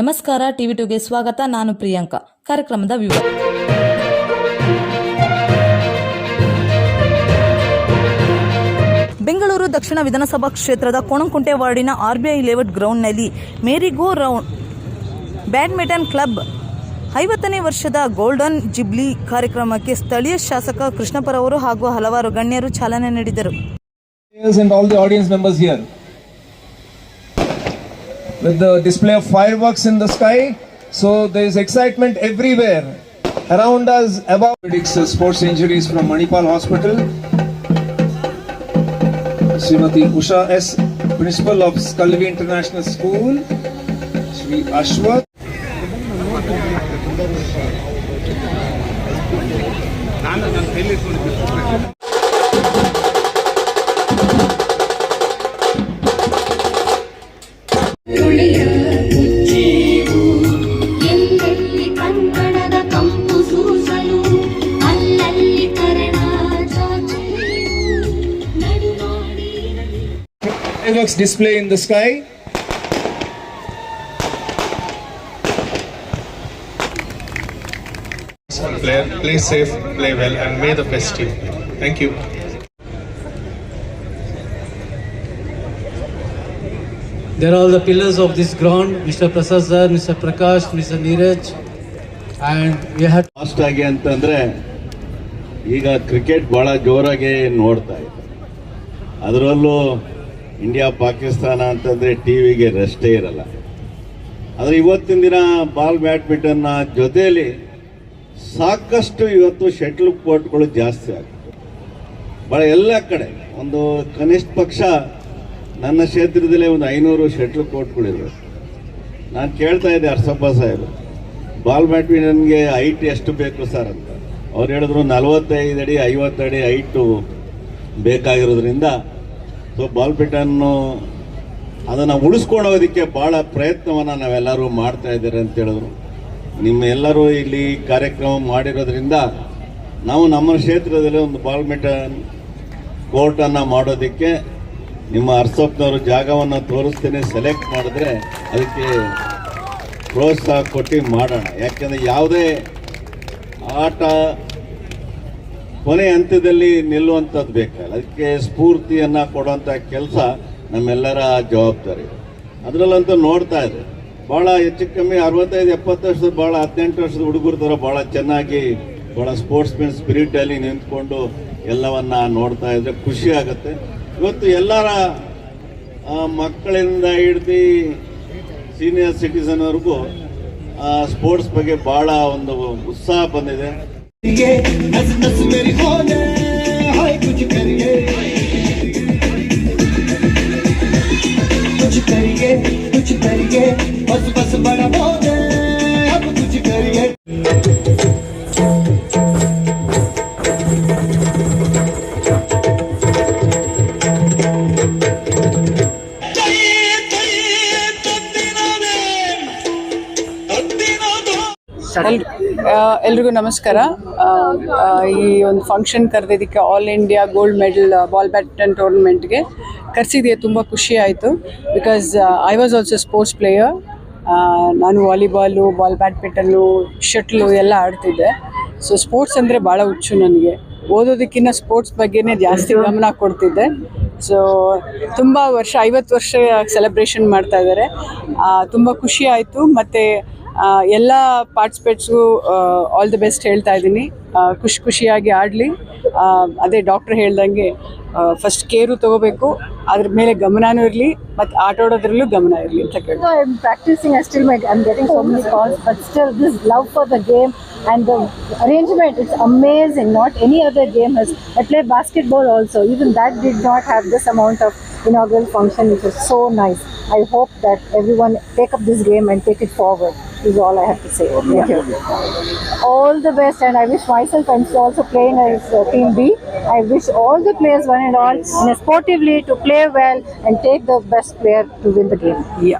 ನಮಸ್ಕಾರ, ಟಿವಿ ಟುಗೆ ಸ್ವಾಗತ. ನಾನು ಪ್ರಿಯಾಂಕಾ. ಕಾರ್ಯಕ್ರಮದ ವಿವರ. ಬೆಂಗಳೂರು ದಕ್ಷಿಣ ವಿಧಾನಸಭಾ ಕ್ಷೇತ್ರದ ಕೋಣಂಕುಂಟೆ ವಾರ್ಡಿನ RBI layout ಗ್ರೌಂಡ್ನಲ್ಲಿ merry go round badminton club ಐವತ್ತನೇ ವರ್ಷದ ಗೋಲ್ಡನ್ ಜಿಬ್ಲಿ ಕಾರ್ಯಕ್ರಮಕ್ಕೆ ಸ್ಥಳೀಯ ಶಾಸಕ ಕೃಷ್ಣಪ್ಪರವರು ಹಾಗೂ ಹಲವಾರು ಗಣ್ಯರು ಚಾಲನೆ ನೀಡಿದರು. With the display of fireworks in the sky, so there is excitement everywhere. Around us, above predicts uh, sports injuries from Manipal Hospital. Srimati Usha S, Principal of Skalvi International School. Sri Ashwath. ತುಳಿಯ Fireworks display in the sky. Play, play safe, play well, and may the best team. Thank you. There are all the pillars of this ground, Mr. Prasad sir, Mr. Prakash, Mr. Neeraj, and we had Last ಆಗಿ ಅಂತಂದ್ರೆ ಈಗ cricket ಬಹಳ ಜೋರಾಗಿ ನೋಡ್ತಾ ಇದೆ ಅದರಲ್ಲೂ India, Pakistan ಅಂತಂದ್ರೆ ಟಿವಿಗೆ ರೆಸ್ಟೇ ಇರಲ್ಲ. ಆದರೆ ಇವತ್ತಿನ ದಿನ ಬಾಲ್ ಬ್ಯಾಡ್ಮಿಂಟನ್ನ ಜೊತೆಯಲ್ಲಿ ಸಾಕಷ್ಟು ಇವತ್ತು ಶಟ್ಲ್ ಕೋರ್ಟ್ಗಳು ಜಾಸ್ತಿ ಆಗುತ್ತೆ ಭಾಳ ಎಲ್ಲ ಕಡೆ ಒಂದು ಕನಿಷ್ಠ ಪಕ್ಷ ನನ್ನ ಕ್ಷೇತ್ರದಲ್ಲೇ ಒಂದು ಐನೂರು ಶಟ್ಲ್ ಕೋರ್ಟ್ಗಳಿವೆ. ನಾನು ಕೇಳ್ತಾ ಇದ್ದೆ ಅರ್ಸಪ್ಪ ಸಾಹೇಬ್, ಬಾಲ್ ಬ್ಯಾಡ್ಮಿಂಟನ್ಗೆ ಹೈಟ್ ಎಷ್ಟು ಬೇಕು ಸರ್ ಅಂತ. ಅವ್ರು ಹೇಳಿದ್ರು ನಲವತ್ತೈದು ಅಡಿ ಐವತ್ತು ಅಡಿ ಹೈಟು ಬೇಕಾಗಿರೋದ್ರಿಂದ ಸೊ ಬಾಲ್ ಬ್ಯಾಡ್ಮಿಂಟನ್ನು ಅದನ್ನು ಉಳಿಸ್ಕೊಳ್ಳೋದಕ್ಕೆ ಭಾಳ ಪ್ರಯತ್ನವನ್ನು ನಾವೆಲ್ಲರೂ ಮಾಡ್ತಾ ಇದ್ದಾರೆ ಅಂತ ಹೇಳಿದ್ರು. ನಿಮ್ಮೆಲ್ಲರೂ ಇಲ್ಲಿ ಕಾರ್ಯಕ್ರಮ ಮಾಡಿರೋದ್ರಿಂದ ನಾವು ನಮ್ಮ ಕ್ಷೇತ್ರದಲ್ಲಿ ಒಂದು ಬಾಲ್ ಬ್ಯಾಡ್ಮಿಂಟನ್ ಕೋರ್ಟನ್ನು ಮಾಡೋದಕ್ಕೆ ನಿಮ್ಮ ಅರ್ಸಪ್ನವರು ಜಾಗವನ್ನು ತೋರಿಸ್ತೇನೆ, ಸೆಲೆಕ್ಟ್ ಮಾಡಿದ್ರೆ ಅದಕ್ಕೆ ಪ್ರೋತ್ಸಾಹ ಕೊಟ್ಟು ಮಾಡೋಣ. ಯಾಕೆಂದರೆ ಯಾವುದೇ ಆಟ ಕೊನೆ ಹಂತದಲ್ಲಿ ನಿಲ್ಲುವಂಥದ್ದು ಬೇಕಲ್ಲ ಅದಕ್ಕೆ ಸ್ಫೂರ್ತಿಯನ್ನು ಕೊಡುವಂಥ ಕೆಲಸ ನಮ್ಮೆಲ್ಲರ ಜವಾಬ್ದಾರಿ ಅದರಲ್ಲಂತೂ ನೋಡ್ತಾ ಇದೆ ಭಾಳ ಹೆಚ್ಚು ಕಮ್ಮಿ ಅರವತ್ತೈದು ಎಪ್ಪತ್ತು ವರ್ಷದ ಭಾಳ ಹದಿನೆಂಟು ವರ್ಷದ ಹುಡುಗರ ಥರ ಭಾಳ ಚೆನ್ನಾಗಿ ಭಾಳ ಸ್ಪೋರ್ಟ್ಸ್ ಮೆನ್ ಸ್ಪಿರಿಟಲ್ಲಿ ನಿಂತ್ಕೊಂಡು ಎಲ್ಲವನ್ನ ನೋಡ್ತಾ ಇದ್ರೆ ಖುಷಿ ಆಗುತ್ತೆ ಇವತ್ತು ಎಲ್ಲರ ಮಕ್ಕಳಿಂದ ಹಿಡ್ದು ಸೀನಿಯರ್ ಸಿಟಿಸನ್ವರೆಗೂ ಸ್ಪೋರ್ಟ್ಸ್ ಬಗ್ಗೆ ಭಾಳ ಒಂದು ಉತ್ಸಾಹ ಬಂದಿದೆ ಎಲ್ರಿಗೂ ನಮಸ್ಕಾರ. ಈ ಒಂದು function ಕರೆದಿದ್ದಕ್ಕೆ all India gold medal ball badminton ಟೂರ್ನಮೆಂಟ್ಗೆ ಕರೆಸಿದ್ದೆ ತುಂಬ ಖುಷಿ ಆಯಿತು. Because I was also sports player ನಾನು ವಾಲಿಬಾಲು ಬಾಲ್ ಬ್ಯಾಡ್ಮಿಂಟನ್ನು ಶಟ್ಲು ಎಲ್ಲ ಆಡ್ತಿದ್ದೆ. ಸೊ ಸ್ಪೋರ್ಟ್ಸ್ ಅಂದರೆ ಭಾಳ ಹುಚ್ಚು ನನಗೆ. ಓದೋದಕ್ಕಿಂತ ಸ್ಪೋರ್ಟ್ಸ್ ಬಗ್ಗೆನೇ ಜಾಸ್ತಿ ಗಮನ ಕೊಡ್ತಿದ್ದೆ. ಸೊ ತುಂಬ ವರ್ಷ, ಐವತ್ತು ವರ್ಷ ಸೆಲೆಬ್ರೇಷನ್ ಮಾಡ್ತಾ ಇದ್ದಾರೆ. ತುಂಬ ಖುಷಿ ಆಯಿತು. ಮತ್ತು ಎಲ್ಲ ಪಾರ್ಟಿಸಿಪೇಟ್ಸ್ಗೂ ಆಲ್ ದಿ ಬೆಸ್ಟ್ ಹೇಳ್ತಾ ಇದ್ದೀನಿ ಖುಷಿ ಖುಷಿಯಾಗಿ ಆಡಲಿ ಅದೇ ಡಾಕ್ಟ್ರ್ ಹೇಳ್ದಂಗೆ ಫಸ್ಟ್ ಕೇರು ತಗೋಬೇಕು ಅದ್ರ ಮೇಲೆ ಗಮನನೂ ಇರಲಿ ಮತ್ತೆ ಆಟ ಆಡೋದ್ರಲ್ಲೂ ಗಮನ ಇರಲಿ ಅಂತ ಕೇಳಿ practicing. I still make, I'm getting so many calls but still, this love for the game and the arrangement it's amazing. Not any other game has. Play basketball also. Even that did not have this amount of inaugural function, which is so nice. I hope that everyone take up this game and take it forward. Is all I have to say. Thank you. All the best, and I wish myself I'm also playing as uh, Team B. I wish all the players, one and all, sportively to play well and take the best player to win the game. Yeah.